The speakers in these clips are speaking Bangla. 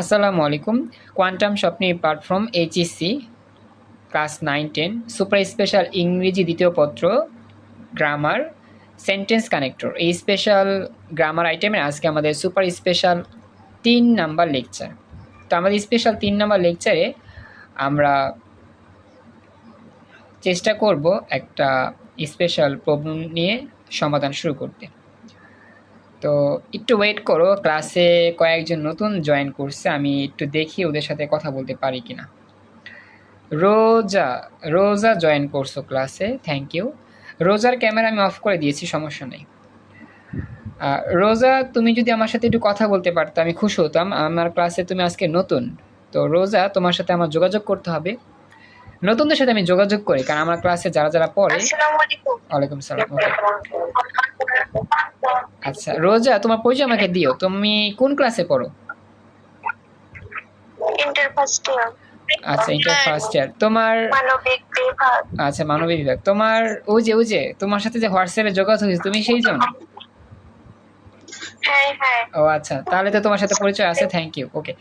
আসসালামু আলাইকুম। কোয়ান্টাম স্বপ্নে platform HSC, class nine, ten, super special ইংরেজি দ্বিতীয় পত্র, গ্রামার, সেন্টেন্স কানেক্টর। এই স্পেশাল গ্রামার আইটেমের আজকে আমাদের সুপার স্পেশাল তিন নাম্বার লেকচার। তো আমাদের স্পেশাল তিন নাম্বার লেকচারে আমরা চেষ্টা করব একটা স্পেশাল প্রবলেম নিয়ে সমাধান শুরু করতে। তো একটু ওয়েট করো ক্লাসে কয়েকজন নতুন জয়েন করছে, আমি একটু দেখি ওদের সাথে কথা বলতে পারি কিনা। রোজা রোজা জয়েন করছ ক্লাসে থ্যাংক ইউ রোজার ক্যামেরা আমি অফ করে দিয়েছি, সমস্যা নেই। রোজা তুমি যদি আমার সাথে একটু কথা বলতে পারতো, আমি খুশি হতাম। আমার ক্লাসে তুমি আজকে নতুন, তো রোজা তোমার সাথে আমার যোগাযোগ করতে হবে। নতুনদের সাথে আমি যোগাযোগ করি কারণ আমার ক্লাসে যারা যারা পড়ে আসসালামু আলাইকুম। ওয়ালাইকুম সালাম আচ্ছা রোজা তোমার পরিচয় আমাকে দিও তুমি কোন ক্লাসে পড়ো? ইন্টার ফার্স্ট ইয়ার আচ্ছা ইন্টার ফার্স্ট ইয়ার তোমার মানবিক বিভাগ। আচ্ছা মানবিক বিভাগ। তোমার ওই যে ওই যে তোমার সাথে যে হোয়াটসঅ্যাপে যোগাযোগ হয়েছে তুমি সেই জন হ্যাঁ ও আচ্ছা। তাহলে তো তোমার সাথে পরিচয় আছে থ্যাংক ইউ ওকে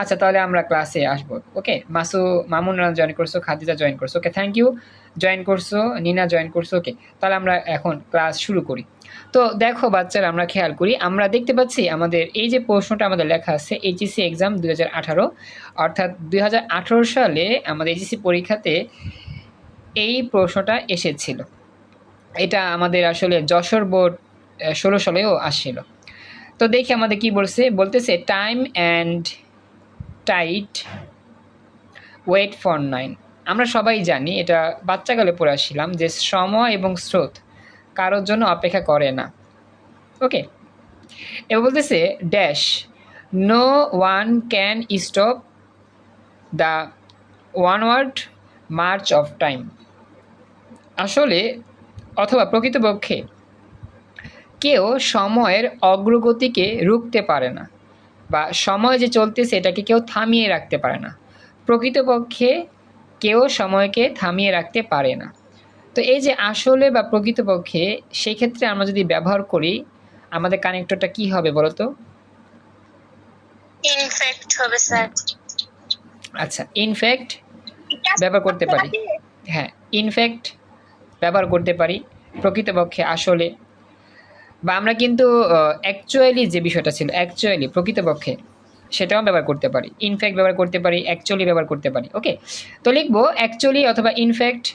আচ্ছা তাহলে আমরা ক্লাসে আসব ওকে মাসু, মামুন জয়েন করছ, খাদিজা জয়েন করছ ওকে থ্যাংক ইউ জয়েন করছ, নিনা জয়েন করছ ওকে তাহলে আমরা এখন ক্লাস শুরু করি। তো দেখো বাচ্চারা, আমরা খেয়াল করি, আমরা দেখতে পাচ্ছি আমাদের এই যে প্রশ্নটা আমাদের লেখা আছে এইচএসসি এক্সাম দুই হাজার আঠারো, অর্থাৎ দুই হাজার আঠারো সালে আমাদের এইচএসসি পরীক্ষাতে এই প্রশ্নটা এসেছিল। এটা আমাদের আসলে যশোর বোর্ড ষোলো সালেও আসছিল। তো দেখি আমাদের কি বলছে, বলতেছে time and tide wait for none আমরা সবাই জানি, এটা বাচ্চাকালে পড়ে আসছিলাম, যে সময় এবং স্রোত কারোর জন্য অপেক্ষা করে না। ওকে এবার বলতেছে dash no one can stop the onward march of time আসলে অথবা প্রকৃতপক্ষে কেউ সময়ের অগ্রগতিকে রুখতে পারে না বা সময় যে চলতেছে এটাকে কেউ থামিয়ে রাখতে পারে না। প্রকৃতপক্ষে কেউ সময়কে থামিয়ে রাখতে পারে না। তো এই যে আসলে বা প্রকৃতপক্ষে সেই ক্ষেত্রে আমরা যদি ব্যবহার করি আমাদের কানেক্টরটা কি হবে বলো তো ইনফেক্ট হবে স্যার। আচ্ছা ইনফ্যাক্ট ব্যবহার করতে পারি। হ্যাঁ ইনফ্যাক্ট ব্যবহার করতে পারি। প্রকৃতপক্ষে আসলে বা আমরা কিন্তু অ্যাকচুয়ালি যে বিষয়টা ছিল অ্যাকচুয়ালি প্রকৃতপক্ষে সেটাও ব্যবহার করতে পারি। ইনফ্যাক্ট ব্যবহার করতে পারি অ্যাকচুয়ালি ব্যবহার করতে পারি ওকে তো লিখব অ্যাকচুয়ালি অথবা ইনফ্যাক্ট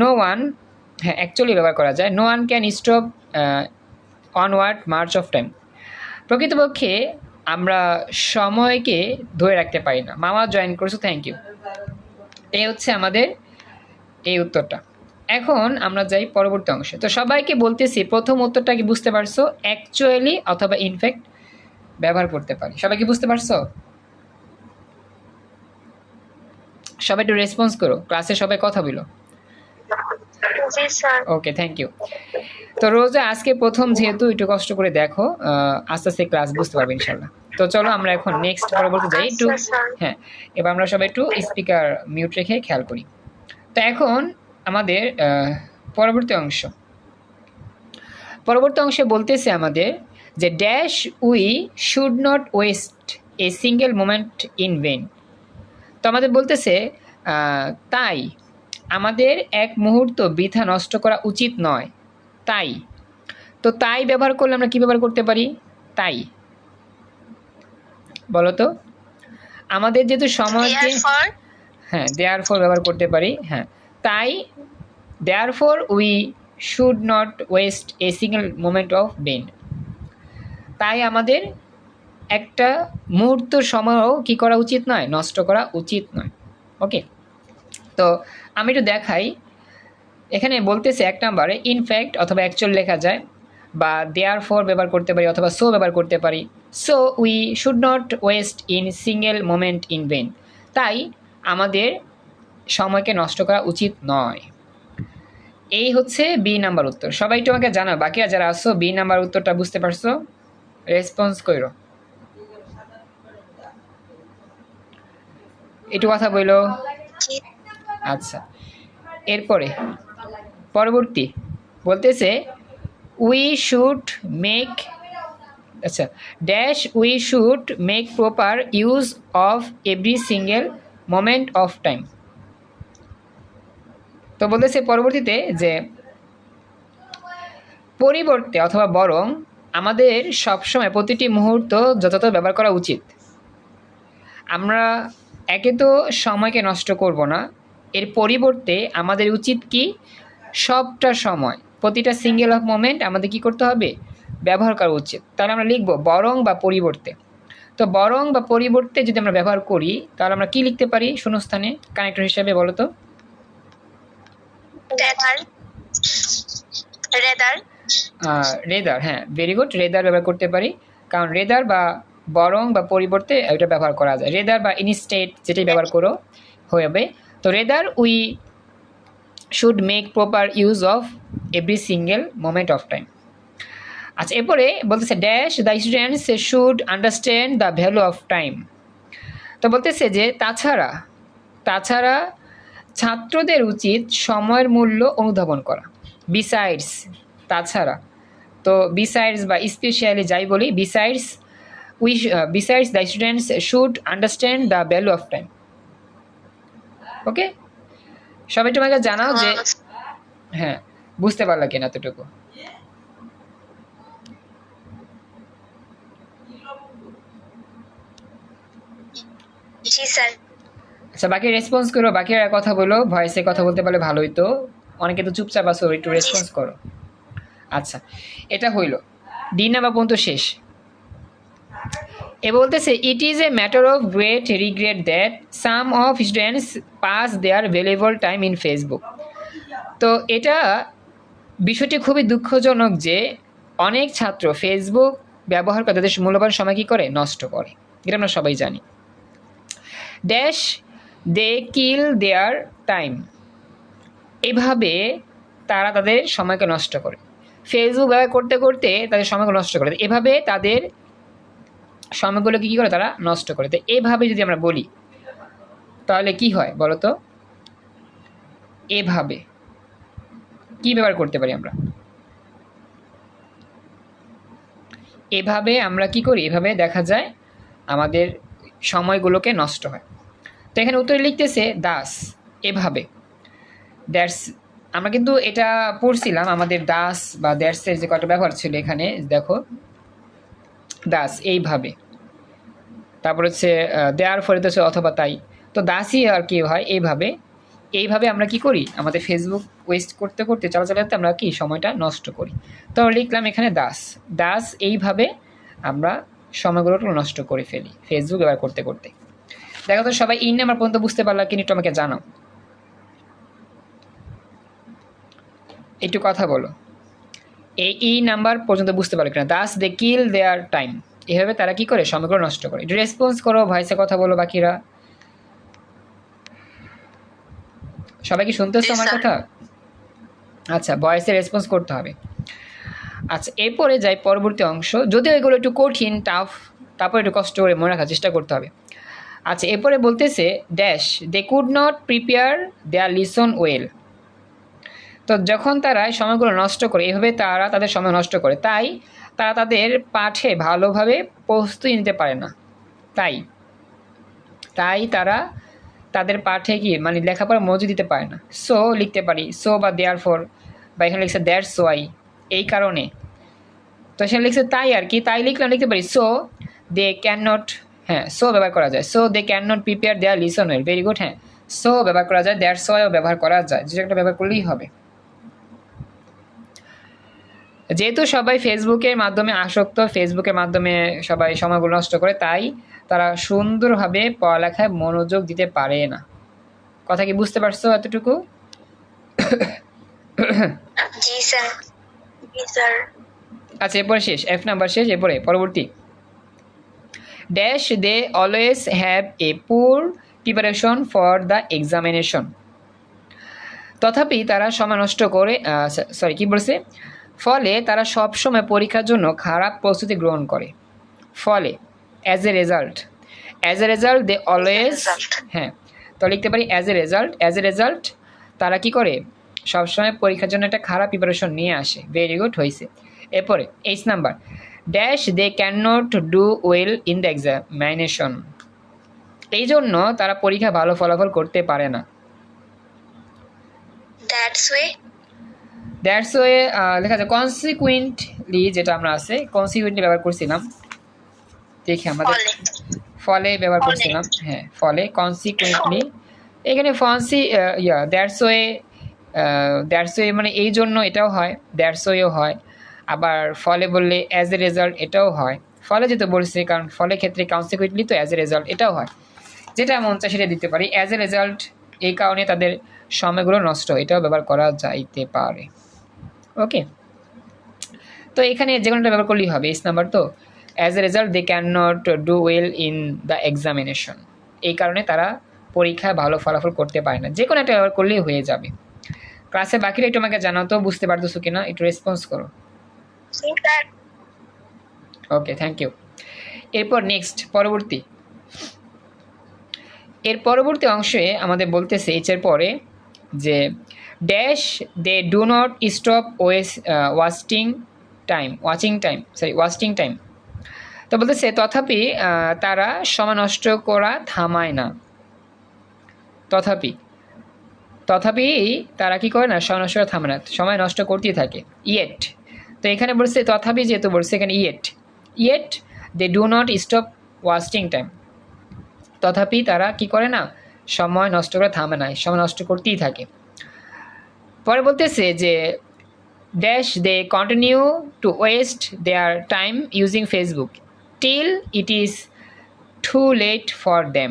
নো ওয়ান হ্যাঁ অ্যাকচুয়ালি ব্যবহার করা যায়। No one can stop onward march of time প্রকৃতপক্ষে আমরা সময়কে ধরে রাখতে পারি না। মামা জয়েন করছ থ্যাংক ইউ এই হচ্ছে আমাদের এই উত্তরটা। এখন আমরা যাই পরবর্তী অংশে। তো সবাইকে বলতেছি প্রথম উত্তরটা কি বুঝতে পারছ? অ্যাকচুয়ালি অথবা ইনফ্যাক্ট ব্যবহার করতে পারি। সবাই কি বুঝতে পারছ? সবাই একটু রেসপন্স করো। ক্লাসে সবাই কথা বলো। ওকে থ্যাংক ইউ তো রোজা আজকে প্রথম যেহেতু একটু কষ্ট করে দেখো আস্তে আস্তে ক্লাস বুঝতে পারবে ইনশাল্লাহ তো চলো আমরা এখন নেক্সট পরবর্তী যাই একটু। আচ্ছা, হ্যাঁ এবার আমরা সবাই একটু স্পিকার মিউট রেখে খেয়াল করি। তো এখন আমাদের পরবর্তী অংশ। পরবর্তী অংশে বলতেছে আমাদের যে dash we should not waste a single moment in vain তো আমাদের বলতেছে তাই আমাদের এক মুহূর্ত বৃথা নষ্ট করা উচিত নয়। তাই। তো তাই ব্যবহার করলে আমরা কি ব্যবহার করতে পারি? তাই। বলো তো। আমাদের যেহেতু সময়কে হ্যাঁ দেয়ার ফর ব্যবহার করতে পারি হ্যাঁ। তাই therefore we should not waste a single moment of vain তাই আমাদের একটা মুহূর্ত সময়ও কি করা উচিত নয়, নষ্ট করা উচিত নয়। ওকে তো আমি একটু দেখাই। এখানে বলতেছে এক নম্বরে ইনফ্যাক্ট অথবা অ্যাকচুয়াল লেখা যায়, বা দেয়ার ফর ব্যবহার করতে পারি, অথবা সো ব্যবহার করতে পারি। So we should not waste in single moment in vain তাই আমাদের সময়কে নষ্ট করা উচিত নয়। এই হচ্ছে বি নাম্বার উত্তর। সবাই একটু আমাকে জানা বাকিরা যারা আসছো বি নাম্বার উত্তরটা বুঝতে পারছ? রেসপন্স করো একটু কথা বইলো? আচ্ছা। এরপরে, পরবর্তী, বলতেছে উই শুড মেক আচ্ছা dash we should make proper use of every single moment of time তো বলতেছে পরবর্তীতে যে, পরিবর্তে অথবা বরং আমাদের সবসময় প্রতিটি মুহূর্ত যথাযথ ব্যবহার করা উচিত। আমরা একে তো সময়কে নষ্ট করব না, এর পরিবর্তে আমাদের উচিত কি? সবটা সময়, প্রতিটা সিঙ্গেল অফ মোমেন্ট আমাদের কি করতে হবে? ব্যবহার করা উচিত। তাহলে আমরা লিখব বরং বা পরিবর্তে। তো বরং বা পরিবর্তে যদি আমরা ব্যবহার করি, তাহলে আমরা কি লিখতে পারি শূন্যস্থানে? কানেক্টর হিসাবে বলো তো। রেদার রেদার হ্যাঁ ভেরি গুড রেদার ব্যবহার করতে পারি। কারণ রেদার বা বরং বা পরিবর্তে এটা ব্যবহার করা যায়। রেদার বা ইনস্টেট যেটাই ব্যবহার করো হবে তো rather we should make proper use of every single moment of time আচ্ছা এরপরে বলতেছে dash the students should understand the value of time তো বলতেছে যে, তাছাড়া তাছাড়া ছাত্রদের উচিত সময়ের মূল্য অনুধাবন করা। বিসাইডস তাছাড়া তো বিসাইডস বা স্পেশালি যাই বলি besides we besides the students should understand the value of time okay সবাই তোমাকে জানাও যে হ্যাঁ বুঝতে পারলা কিনা এতটুকু? জি স্যার। আচ্ছা বাকি রেসপন্স করো, বাকিরা কথা বলো ভয়েসে কথা বলতে পারলে ভালোই তো। অনেকে তো চুপচাপ আসো একটু রেসপন্স করো। আচ্ছা এটা হইল। ডি নাম্বার পর্যন্ত শেষ। এ বলতেছে it is a matter of great regret that some of students pass their valuable time in Facebook তো এটা বিষয়টি খুবই দুঃখজনক যে অনেক ছাত্র ফেসবুক ব্যবহার করে তাদের মূল্যবান সময় কী করে? নষ্ট করে। এটা আমরা সবাই জানি। ড্যাশ দে কিল দেয়ার টাইম এভাবে তারা তাদের সময়কে নষ্ট করে। ফেসবুক ব্যবহার করতে করতে তাদের সময়কে নষ্ট করে এভাবে তাদের সময়গুলোকে কী করে তারা নষ্ট করে তো এভাবে যদি আমরা বলি, তাহলে কি হয় বলো তো? এভাবে। কি ব্যবহার করতে পারি আমরা? এভাবে আমরা কি করি? এভাবে দেখা যায় আমাদের সময়গুলোকে নষ্ট হয়। তো এখানে উত্তরে লিখতেছে, দাস, এভাবে। দ্যাটস আমরা কিন্তু এটা পড়ছিলাম, আমাদের দাস বা দ্যাটসের যে কটা ব্যবহার ছিল এখানে, দেখো। দাস, এইভাবে। তারপর হচ্ছে দেয়ার ফলে তো অথবা তাই। তো দাসই আর কি হয়, এইভাবে। এইভাবে আমরা কি করি? আমাদের ফেসবুক ওয়েস্ট করতে করতে চালা চালাতে আমরা কি? সময়টা নষ্ট করি। তো লিখলাম এখানে দাস। দাস, এইভাবে আমরা সময়গুলো নষ্ট করে ফেলি ফেসবুক ব্যবহার করতে করতে। দেখো তো সবাই ইন নাম্বার পর্যন্ত বুঝতে পারলাম কিন্তু আমাকে জানাও একটু কথা বলো। এই ই নাম্বার পর্যন্ত বুঝতে পারল কিনা? দাস দে কিল দেয়ার টাইম এভাবে তারা কি করে? সময়গুলো নষ্ট করে। একটু রেসপন্স করো ভয়েসে কথা বলো বাকিরা। সবাই কি শুনতেছো আমার কথা? আচ্ছা ভয়েসে রেসপন্স করতে হবে। আচ্ছা এরপরে যাই পরবর্তী অংশ। যদিও এগুলো একটু কঠিন টাফ তারপর একটু কষ্ট করে মনে রাখার চেষ্টা করতে হবে। আচ্ছা এরপরে বলতেছে dash they could not prepare their lesson well তো যখন তারা সময়গুলো নষ্ট করে, এভাবে তারা তাদের সময় নষ্ট করে। তাই তারা তাদের পাঠে ভালোভাবে প্রস্তুতি নিতে পারে না। তাই তাই তারা তাদের পাঠে গিয়ে মানে লেখাপড়া মজুদ দিতে পারে না। সো লিখতে পারি। সো বা দেয়ার ফর বা এখানে লিখছে দ্যাটস ওয়াই এই কারণে। তো সেখানে লিখছে, তাই আর কি। তাই লিখলাম লিখতে পারি সো দে ক্যান নট হ্যাঁ সো ব্যবহার করা যায়। So they can not prepare their lesson well very good হ্যাঁ। সো ব্যবহার করা যায় দ্যাটস ওয়াইও ব্যবহার করা যায়। যে একটা ব্যবহার করলেই হবে। যেহেতু সবাই ফেসবুকের মাধ্যমে আসক্ত ফেসবুকের মাধ্যমে সবাই সময়গুলো নষ্ট করে তাই তারা সুন্দরভাবে পড়ালেখায় মনোযোগ দিতে পারে না। কথা কি বুঝতে পারছ এতটুকু? আচ্ছা এরপরে শেষ। এফ নাম্বার শেষ এরপরে পরবর্তী। Dash they always have a poor preparation for the examination তথাপি তারা সময় নষ্ট করে সরি কি বলছে? ফলে তারা সবসময় পরীক্ষার জন্য খারাপ প্রস্তুতি গ্রহণ করে। ফলে as a result as a result they always হ্যাঁ তো লিখতে পারি as a result as a result তারা কি করে? সবসময় পরীক্ষার জন্য একটা খারাপ প্রিপারেশন নিয়ে আসে। ভেরি গুড হয়েছে এরপরে H number dash they can not do well in the examination এই জন্য তারা পরীক্ষা ভালো ফলাফল করতে পারে না. দ্যাটস ওয়ে লেখা আছে কনসিকুয়েন্টলি যেটা আমরা আছে কনসিকুয়েন্টলি ব্যবহার করছিলাম। দেখি আমাদের ফলে। ব্যবহার। করছিলাম হ্যাঁ ফলে কনসিকুয়েন্টলি এখানে ফনসি yeah that's way that's way মানে এই জন্য এটাও হয় দ্যাটস ওয়েও হয়। আবার ফলে বললে অ্যাজ এ রেজাল্ট এটাও হয়। ফলে যেহেতু বলছি, কারণ ফলের ক্ষেত্রে কনসিকুয়েন্টলি তো অ্যাজ এ রেজাল্ট এটাও হয়। যেটা মন চায় সেটা দিতে পারি। অ্যাজ এ রেজাল্ট এই কারণে তাদের সময়গুলো নষ্ট এটাও ব্যবহার করা যাইতে পারে। ওকে তো এখানে যে কোনোটা ব্যবহার করলেই হবে, এস নাম্বার তো। As a result they can not do well in the examination এই কারণে তারা পরীক্ষায় ভালো ফলাফল করতে পারে না। যে কোনো একটা ব্যবহার করলেই হয়ে যাবে। ক্লাসে বাকিরা একটু আমাকে জানাও তো, বুঝতে পারতেছো কিনা? একটু রেসপন্স করো। ওকে থ্যাংক ইউ এরপর নেক্সট পরবর্তী। এর পরবর্তী অংশে আমাদের বলতেছে এইচের পরে যে dash they do not stop was wasting time watching time sorry wasting time তো বলতেছে তথাপি আহ, তারা সময় নষ্ট করা থামায় না। তথাপি তথাপি তারা কি করে না সময় নষ্ট করা থামে না সময় নষ্ট করতেই থাকে। ইয়েট তো এখানে বলছে, তথাপি যেহেতু বলছে, এখানে yet yet they do not stop wasting time তথাপি তারা কি করে না, সময় নষ্ট করে থামে না, সময় নষ্ট করতেই থাকে। পরে বলতেছে যে dash they continue to waste their time using Facebook till it is too late for them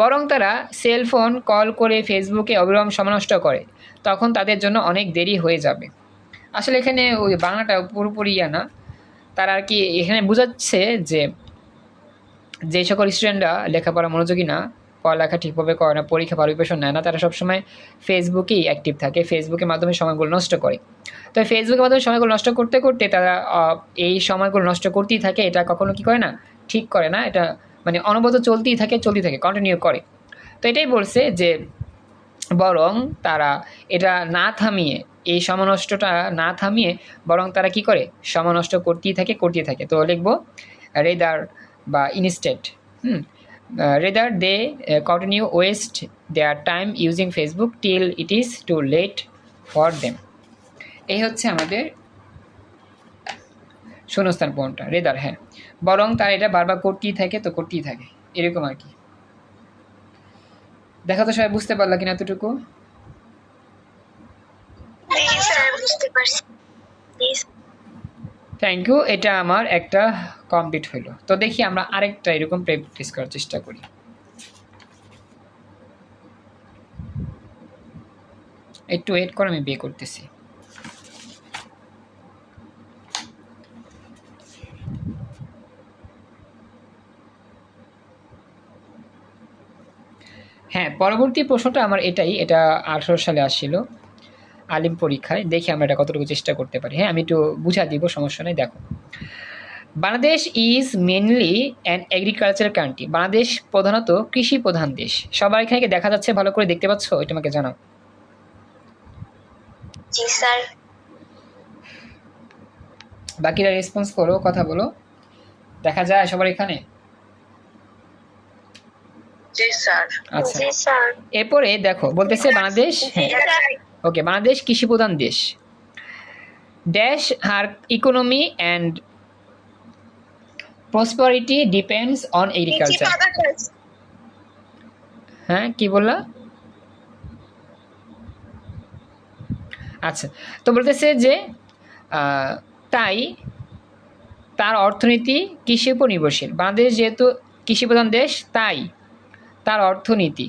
বরং তারা সেলফোন কল করে ফেসবুকে অবিরাম সময় নষ্ট করে, তখন তাদের জন্য অনেক দেরি হয়ে যাবে। আসলে এখানে ওই বাংলাটা পুরোপুরি ইয়া না। তারা আর কি এখানে বোঝাচ্ছে যে যে সকল স্টুডেন্টরা লেখাপড়া মনোযোগী না, পড়ালেখা ঠিকভাবে করে না, পরীক্ষা পারিবেশন নেয় না, তারা সবসময় ফেসবুকেই অ্যাক্টিভ থাকে। ফেসবুকের মাধ্যমে সময়গুলো নষ্ট করে। তো ফেসবুকের মাধ্যমে সময়গুলো নষ্ট করতে করতে তারা এই সময়গুলো নষ্ট করতেই থাকে। এটা কখনো কি করে না? ঠিক করে না। এটা মানে অনবরত চলতেই থাকে চলতেই থাকে কন্টিনিউ করে। তো এটাই বলছে যে বরং তারা এটা না থামিয়ে, এই সময় নষ্টটা না থামিয়ে বরং তারা কি করে? সময় নষ্ট করতেই থাকে করতেই থাকে। তো লিখব রেদার বা instead hmm? Rather they continue waste their time using Facebook till it is too late for them এই হচ্ছে আমাদের শূন্যস্থান পূরণটা রেদার হ্যাঁ। বরং তারা এটা বারবার করতেই থাকে, তো করতেই থাকে। এরকম আর কি। দেখা তো সবাই বুঝতে পারলা কিনা এতটুকু. থ্যাংক ইউ এটা আমার একটা কমপ্লিট হলো তো দেখি আমরা আরেকটা এরকম প্র্যাকটিস করার চেষ্টা করি। একটু ওয়েট করে আমি বিয়ে করতেছি। হ্যাঁ পরবর্তী প্রশ্নটা আমার এটাই এটা আঠারো সালে আসছিল আলিম পরীক্ষায়। দেখি আমরা এটা কতটুকু চেষ্টা করতে পারি। হ্যাঁ আমি একটু বুঝা দিব সমস্যা নেই দেখো। Bangladesh is mainly an agriculture country Bangladesh প্রধানত কৃষি প্রধান দেশ। সবার এখানে কি দেখা যাচ্ছে? ভালো করে দেখতে পাচ্ছ? এটা আমাকে জানাও। জি স্যার। বাকিরা রেসপন্স করো কথা বলো। দেখা যায় সবার এখানে। জি স্যার। আচ্ছা। এরপরে দেখো বলতেছে বাংলাদেশ হ্যাঁ। ওকে বাংলাদেশ কৃষি প্রধান দেশ dash her economy and prosperity depends on agriculture হ্যাঁ কি বললা? আচ্ছা তো বলতেছে যে আহ, তাই তার অর্থনীতি কৃষির উপর নির্ভরশীল। বাংলাদেশ যেহেতু কৃষি প্রধান দেশ তাই তার অর্থনীতি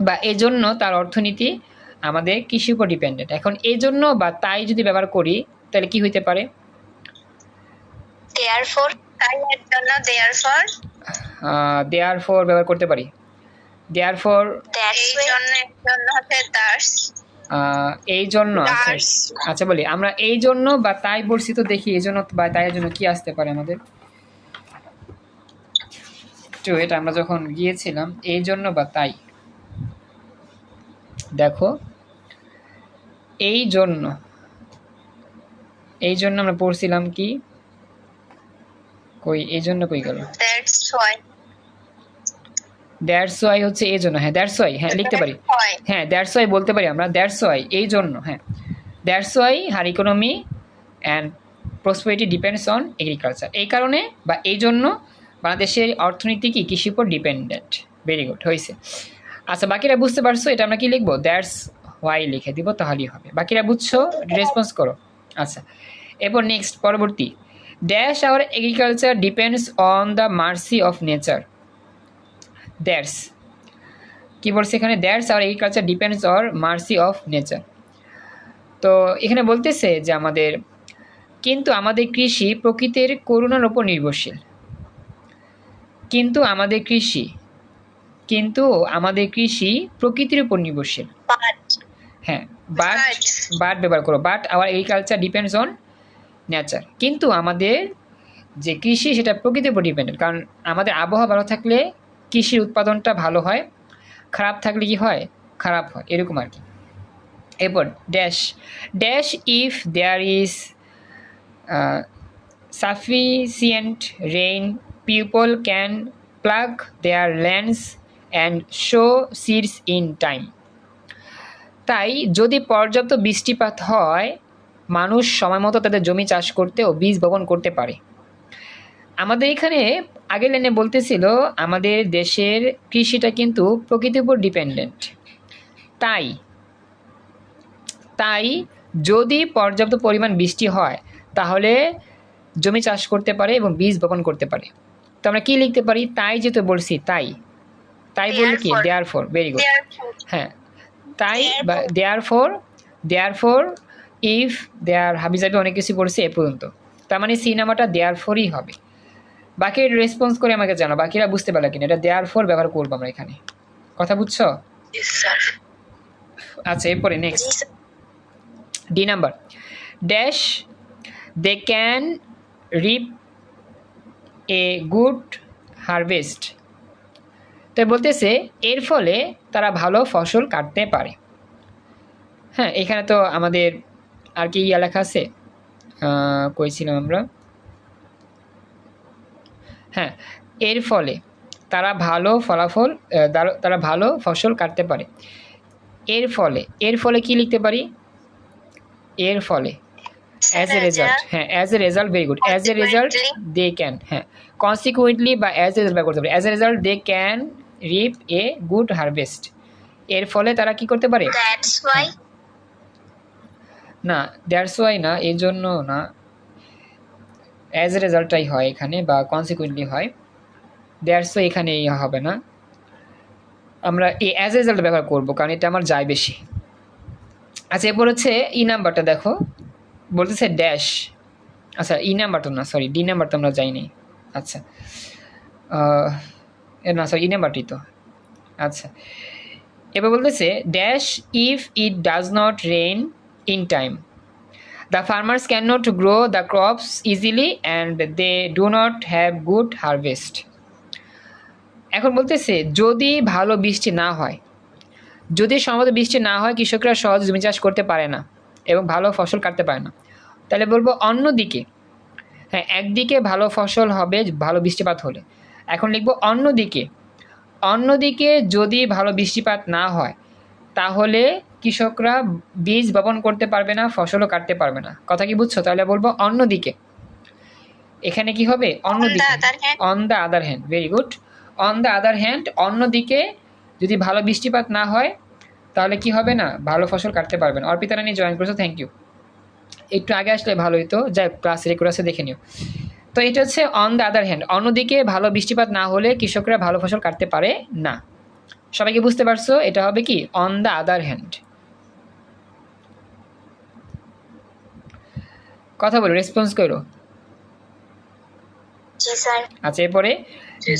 বা এজন্য তার অর্থনীতি আমাদের কৃষির উপর ডিপেন্ডেন্ট এখন এই জন্য বা তাই যদি ব্যবহার করি তাহলে কি হইতে পারে? দেয়ার ফর তাই এর জন্য দেয়ার ফর দেয়ার ব্যবহার করতে পারি। দেয়ার ফর দ্যাটস এই জন্য জন্য হচ্ছে দ্যাটস এই জন্য আচ্ছা আচ্ছা বলি আমরা এই জন্য বা তাই বলছি তো দেখি এই জন্য বা তাই জন্য কি আসতে পারে আমাদের? এটা আমরা যখন গিয়েছিলাম এই জন্য বা তাই। দেখো এই জন্য এই জন্য আমরা পড়ছিলাম কি? কই এই জন্য কই গেল? দ্যাটস ওয়াই হচ্ছে এই জন্য হ্যাঁ দ্যাটস ওয়াই হ্যাঁ লিখতে পারি। হ্যাঁ দ্যাটস ওয়াই বলতে পারি আমরা দ্যাটস ওয়াই এই জন্য হ্যাঁ। That's why her economy and prosperity depends on agriculture এই কারণে বা এই জন্য বাংলাদেশের অর্থনীতি কি কৃষির উপর ডিপেন্ডেন্ট ভেরি গুড হয়েছে আচ্ছা বাকিরা বুঝতে পারছ, এটা আমরা কি লিখব? দ্যাটস ওয়াই লিখে দিব, তাহলেই হবে। বাকিরা বুঝছ রেসপন্স করো। আচ্ছা এরপর নেক্সট পরবর্তী। Dash our agriculture depends on the mercy of nature that's কি বলছে এখানে? That's our agriculture depends or mercy of nature তো এখানে বলতেছে যে আমাদের, কিন্তু আমাদের কৃষি প্রকৃতির করুণার উপর নির্ভরশীল। কিন্তু আমাদের কৃষি কিন্তু আমাদের কৃষি প্রকৃতির উপর নির্ভরশীল। হ্যাঁ বাট বাট ব্যবহার করো। But our agriculture depends on nature কিন্তু আমাদের যে কৃষি সেটা প্রকৃতির উপর ডিপেন্ডেন্ট কারণ আমাদের আবহাওয়া ভালো থাকলে কৃষির উৎপাদনটা ভালো হয় খারাপ থাকলে কি হয়? খারাপ হয় এরকম আর কি। এরপর dash dash if there is sufficient rain people can plough their lands and sow seeds in time তাই যদি পর্যাপ্ত বৃষ্টিপাত হয়, মানুষ সময় মতো তাদের জমি চাষ করতে ও বীজ বপন করতে পারে। আমাদের এখানে আগের লাইনে বলতেছিল, আমাদের দেশের কৃষিটা কিন্তু প্রকৃতির উপর ডিপেন্ডেন্ট তাই তাই যদি পর্যাপ্ত পরিমাণ বৃষ্টি হয়, তাহলে জমি চাষ করতে পারে এবং বীজ বপন করতে পারে। তো আমরা কী লিখতে পারি? তাই যেহেতু বলছি তাই। তাই বললে কি? দেয়ার ফর ভেরি গুড হ্যাঁ। তাই বা therefore therefore if there হাবিজাবি অনেক কিছু পড়ছে এ পর্যন্ত। তার মানে সি নাম্বারটা দেয়ার ফোরই হবে। বাকি রেসপন্স করে আমাকে জানো বাকিরা বুঝতে পারল কিনা? এটা দেয়ার ফোর ব্যবহার করব আমরা এখানে। কথা বুঝছ? আচ্ছা এরপরে next D number dash they can reap a good harvest তো বলতেছে, এর ফলে তারা ভালো ফসল কাটতে পারে। হ্যাঁ এখানে তো আমাদের আর কি ইয়া লেখা আছে? কইছিলাম আমরা? হ্যাঁ এর ফলে তারা ভালো ফলাফল তারা ভালো ফসল কাটতে পারে। এর ফলে এর ফলে কি লিখতে পারি? এর ফলে অ্যাজ এ রেজাল্ট হ্যাঁ as a result very good as a result Consequently. They can হ্যাঁ। কনসিকুয়েন্টলি বা অ্যাজ এ রেজাল্ট করতে পারে। As a result they can reap a good harvest এর ফলে তারা কি করতে পারে? না দ্যাটস ওয়াই না এই জন্য না। অ্যাজ এ রেজাল্টটাই হয় এখানে বা কনসিকুয়েন্টলি হয়। দ্যাটস ওয়াই এখানে হবে না। আমরা এই অ্যাজ এ রেজাল্ট ব্যবহার করব কারণ এটা আমার যায় বেশি। আচ্ছা এরপর হচ্ছে ই নাম্বারটা দেখো। বলতেছে ড্যাশ আচ্ছা ই নাম্বারটা না সরি ডি নাম্বার তো আমরা যাইনি আচ্ছা। না সরি ই নাম্বারটি তো। আচ্ছা। এবার বলতেছে dash if it does not rain in time the farmers can not grow the crops easily and they do not have good harvest এখন বলতেছে, যদি ভালো বৃষ্টি না হয়, যদি সম্ভবত বৃষ্টি না হয়, কৃষকরা সহজ জমি চাষ করতে পারে না। এবং ভালো ফসল কাটতে পারে না। তাহলে বলব অন্যদিকে হ্যাঁ একদিকে ভালো ফসল হবে ভালো বৃষ্টিপাত হলে। এখন লিখব অন্যদিকে অন্যদিকে যদি ভালো বৃষ্টিপাত না হয় তাহলে কৃষকরা বীজ বপন করতে পারবে না ফসলও কাটতে পারবে না। কথা কি বুঝছ? তাহলে বলব অন্যদিকে এখানে কি হবে? অন্যদিকে. On the other hand very good on the other hand অন্যদিকে যদি ভালো বৃষ্টিপাত না হয় তাহলে কি হবে না? ভালো ফসল কাটতে পারবেন। অর্পিতা রানী জয়েন করেছ থ্যাংক ইউ একটু আগে আসলে ভালো হতো যাই ক্লাস রেকর্ড আছে দেখে নিও। তো এটা হচ্ছে অন দ্য আদার হ্যান্ড অন্যদিকে ভালো বৃষ্টিপাত না হলে কৃষকরা ভালো ফসল কাটতে পারে না। সবাইকে বুঝতে পারছ? এটা হবে কি? অন দ্য আদার হ্যান্ড কথা বলো রেসপন্স করো। আচ্ছা এরপরে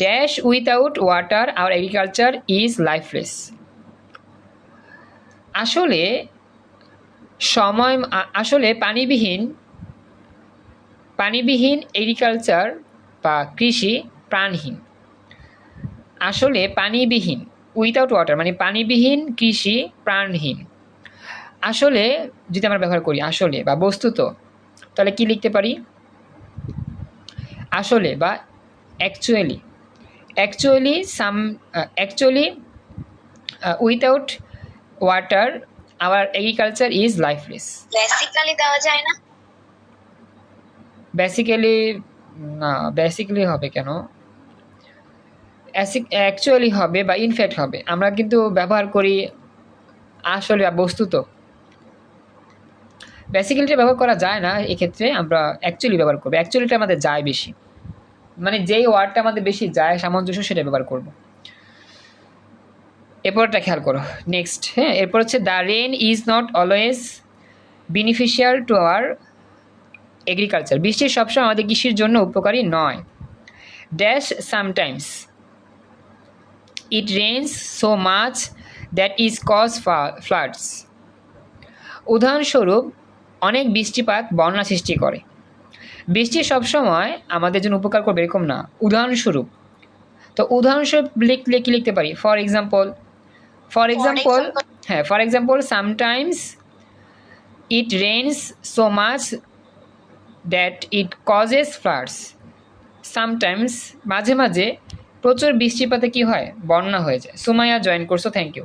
dash without water our agriculture is lifeless আসলে সময় আসলে পানিবিহীন পানিবিহীন এগ্রিকালচার বা কৃষি প্রাণহীন। আসলে পানিবিহীন উইথাউট ওয়াটার মানে পানিবিহীন কৃষি প্রাণহীন। আসলে, যদি আমরা ব্যবহার করি আসলে বা বস্তুত, তাহলে কি লিখতে পারি? আসলে বা actually actually some actually without water our agriculture is lifeless basically দেওয়া যায় না? বেসিক্যালি না বেসিক্যালি হবে কেন? অ্যাকচুয়ালি হবে বা ইনফ্যাক্ট হবে। আমরা কিন্তু ব্যবহার করি আসলে বা বস্তুত বেসিক্যালিটা ব্যবহার করা যায় না এক্ষেত্রে আমরা অ্যাকচুয়ালি ব্যবহার করব। অ্যাকচুয়ালিটা আমাদের যায় বেশি। মানে যেই ওয়ার্ডটা আমাদের বেশি যায় সামঞ্জস্য সেটা ব্যবহার করব। এরপরটা খেয়াল করো। নেক্সট হ্যাঁ এরপর হচ্ছে the rain is not always beneficial to our agriculture বৃষ্টি সবসময় আমাদের কৃষির জন্য উপকারী নয়। Dash sometimes it rains so much that is cause floods উদাহরণস্বরূপ, অনেক বৃষ্টিপাত বন্যা সৃষ্টি করে। বৃষ্টি সবসময় আমাদের জন্য উপকার করবে এরকম না। উদাহরণস্বরূপ, তো উদাহরণস্বরূপ লিখলে কি লিখতে পারি। For example for example example- হ্যাঁ for example sometimes it rains so much that it causes floods sometimes মাঝে মাঝে প্রচুর বৃষ্টিপাতে কি হয়? বন্যা হয়ে যায়। সুমাইয়া জয়েন করছ থ্যাংক ইউ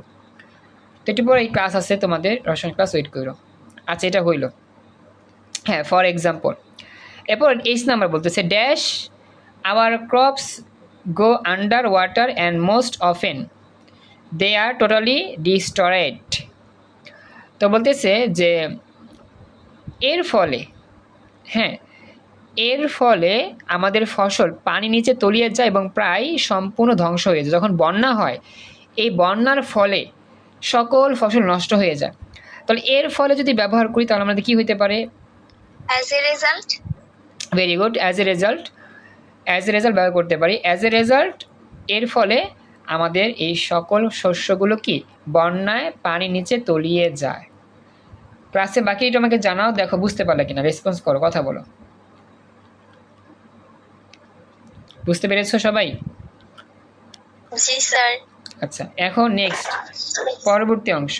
তো একটু পরে এই ক্লাস আছে তোমাদের রসায়ন ক্লাস ওয়েট করো। আচ্ছা এটা হইল। হ্যাঁ ফর এক্সাম্পল এরপর এইচ নাম্বার বলতেছে dash our crops go under water and most often they are totally destroyed তো বলতেছে যে এর ফলে হ্যাঁ এর ফলে আমাদের ফসল পানি নিচে তলিয়ে যায় এবং প্রায় সম্পূর্ণ ধ্বংস হয়ে যায়। যখন বন্যা হয় এই বন্যার ফলে সকল ফসল নষ্ট হয়ে যায়। তাহলে এর ফলে যদি ব্যবহার করি তাহলে আমাদের কী হইতে পারে? As a result very good as a result as a result ব্যবহার করতে পারি। অ্যাজ এ রেজাল্ট এর ফলে আমাদের এই সকল শস্যগুলো কি বন্যায় পানি নিচে তলিয়ে যায়? ক্লাসে বাকি এটা আমাকে জানাও দেখো বুঝতে পারলে কিনা রেসপন্স করো কথা বলো। বুঝতে পেরেছ সবাই? জি স্যার। আচ্ছা এখন নেক্সট পরবর্তী অংশ।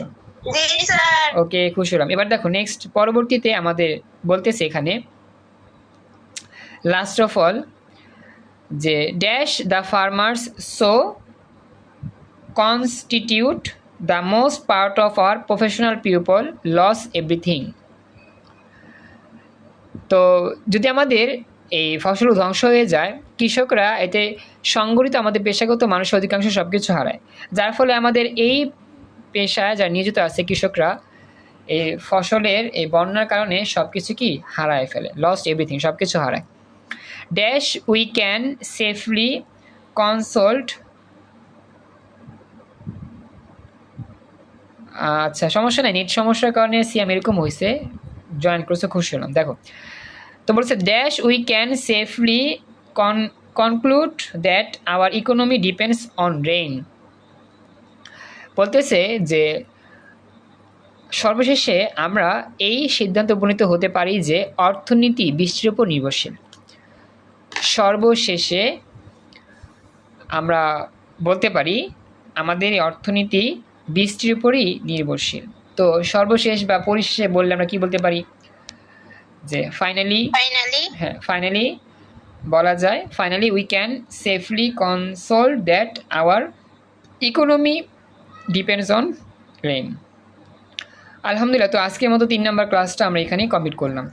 ওকে খুশি হলাম। এবার দেখো নেক্সট পরবর্তীতে আমাদের বলতেছে এখানে লাস্ট অফ অল যে dash the farmers so constitute the most part of our professional people lose everything তো যদি আমাদের এই ফসল ধ্বংস হয়ে যায়, কৃষকরা এতে সংগঠিত আমাদের পেশাগত মানুষের অধিকাংশ সব কিছু হারায়। যার ফলে আমাদের এই পেশায় যারা নিয়োজিত আছে কৃষকরা, এই ফসলের, এই বন্যার কারণে সব কিছু কি হারায় ফেলে লস্ট এভরিথিং সব কিছু হারায়। Dash we can safely consult আচ্ছা সমস্যা নাই, নেট সমস্যার কারণে সিএম এরকম হয়েছে জয়েন করছে, খুশি হলাম। দেখো, তো বলছে dash we can safely con conclude that our economy depends on rain বলতেছে যে, সর্বশেষে আমরা এই সিদ্ধান্ত উপনীত হতে পারি যে, অর্থনীতি বৃষ্টির উপর নির্ভরশীল। সর্বশেষে আমরা বলতে পারি, আমাদের এই অর্থনীতি বৃষ্টির উপরই নির্ভরশীল। তো সর্বশেষ বা পরিশেষে বললে আমরা কি বলতে পারি? যে ফাইনালি ফাইনালি হ্যাঁ ফাইনালি বলা যায় finally we can safely console that our economy depends on rain আলহামদুলিল্লাহ তো আজকের মতো তিন নম্বর ক্লাসটা আমরা এখানেই কমপ্লিট করলাম।